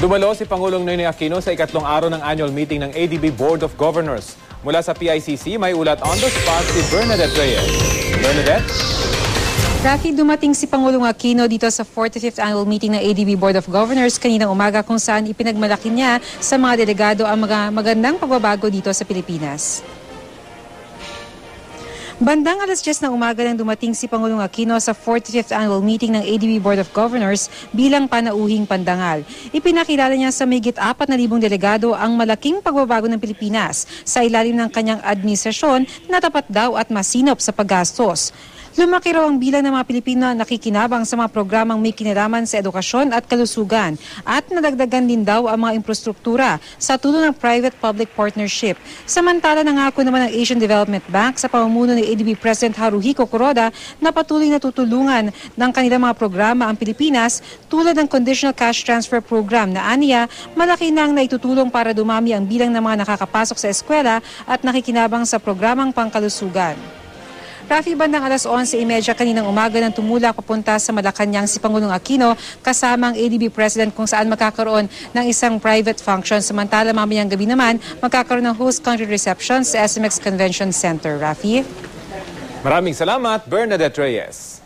Dumalo si Pangulong Noynoy Aquino sa ikatlong araw ng annual meeting ng ADB Board of Governors. Mula sa PICC, may ulat on the spot si Bernadette Reyes. Bernadette? Rafi, dumating si Pangulong Aquino dito sa 45th annual meeting ng ADB Board of Governors kaninang umaga kung saan ipinagmalaki niya sa mga delegado ang mga magandang pagbabago dito sa Pilipinas. Bandang alas 10 ng umaga nang dumating si Pangulong Aquino sa 45th annual meeting ng ADB Board of Governors bilang panauhing pandangal. Ipinakilala niya sa migit 4,000 delegado ang malaking pagbabago ng Pilipinas sa ilalim ng kanyang administrasyon na tapat daw at masinop sa paggastos. Lumaki raw ang bilang ng mga Pilipino na nakikinabang sa mga programang may kinalaman sa edukasyon at kalusugan at nadagdagan din daw ang mga infrastruktura sa tulong ng private-public partnership. Samantala nangako naman ng Asian Development Bank sa pamumuno ni ADB President Haruhiko Kuroda na patuloy na tutulungan ng kanilang mga programa ang Pilipinas tulad ng Conditional Cash Transfer Program na aniya malaki na ang naitutulong para dumami ang bilang ng mga nakakapasok sa eskwela at nakikinabang sa programang pangkalusugan. Rafi, bandang alas 11.30 kaninang umaga nang tumulak papunta sa Malacanang si Pangulong Aquino kasama ang ADB President kung saan magkakaroon ng isang private function. Samantala mamayang gabi naman magkakaroon ng host country reception sa SMX Convention Center. Rafi? Maraming salamat, Bernadette Reyes.